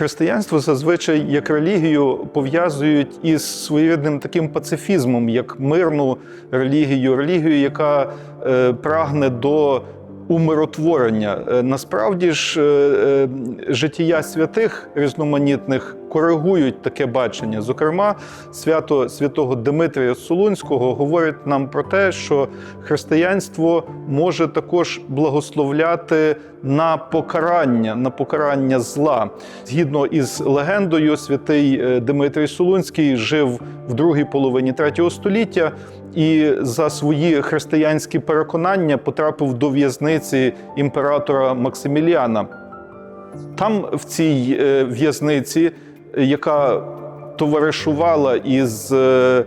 Християнство зазвичай як релігію пов'язують із своєрідним таким пацифізмом, як мирну релігію, релігію, яка е, прагне до умиротворення. Е, Насправді ж е, е, життя святих різноманітних коригують таке бачення. Зокрема, свято святого Димитрія Солунського говорить нам про те, що християнство може також благословляти на покарання, на покарання зла. Згідно із легендою, святий Димитрій Солунський жив в другій половині третього століття і за свої християнські переконання потрапив до в'язниці імператора Максиміліана. Там, в цій е, в'язниці, яка товаришувала із е,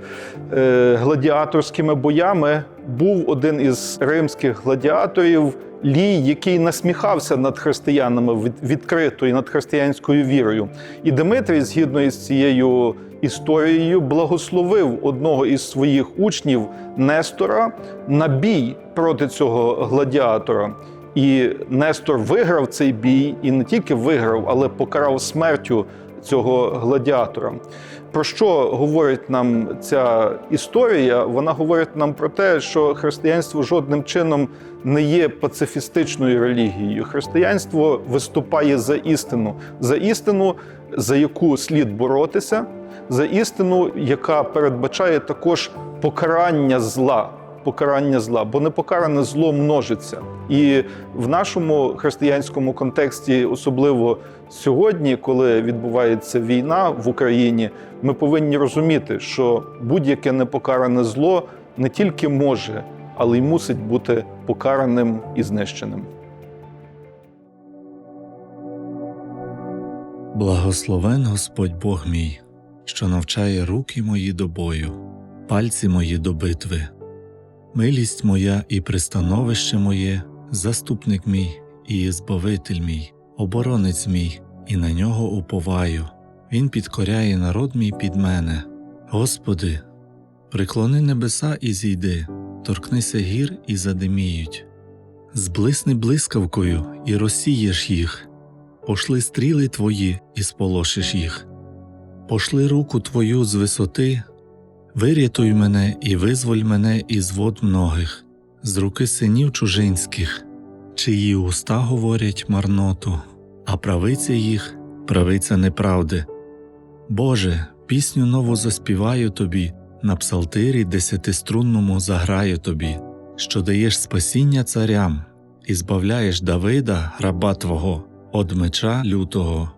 е, гладіаторськими боями, був один із римських гладіаторів Лій, який насміхався над християнами від- відкрито і над християнською вірою. І Димитрій, згідно із цією історією, благословив одного із своїх учнів Нестора на бій проти цього гладіатора. І Нестор виграв цей бій, і не тільки виграв, але покарав смертю цього гладіатора. Про що говорить нам ця історія? Вона говорить нам про те, що християнство жодним чином не є пацифістичною релігією. Християнство виступає за істину, за істину, за яку слід боротися, за істину, яка передбачає також покарання зла. Покарання зла, бо непокаране зло множиться. І в нашому християнському контексті, особливо сьогодні, коли відбувається війна в Україні, ми повинні розуміти, що будь-яке непокаране зло не тільки може, але й мусить бути покараним і знищеним. Благословен Господь Бог мій, що навчає руки мої до бою, пальці мої до битви. Милість моя і пристановище моє, заступник мій і збавитель мій, оборонець мій, і на нього уповаю. Він підкоряє народ мій під мене. Господи, приклони небеса і зійди, торкнися гір і задиміють. Зблисни блискавкою і розсієш їх, пошли стріли твої і сполошиш їх. Пошли руку твою з висоти, вирятуй мене і визволь мене із вод многих, з руки синів чужинських, чиї уста говорять марноту, а правиця їх правиця неправди. Боже, пісню нову заспіваю тобі, на псалтирі десятиструнному заграю тобі, що даєш спасіння царям і збавляєш Давида, раба Твого, од меча лютого.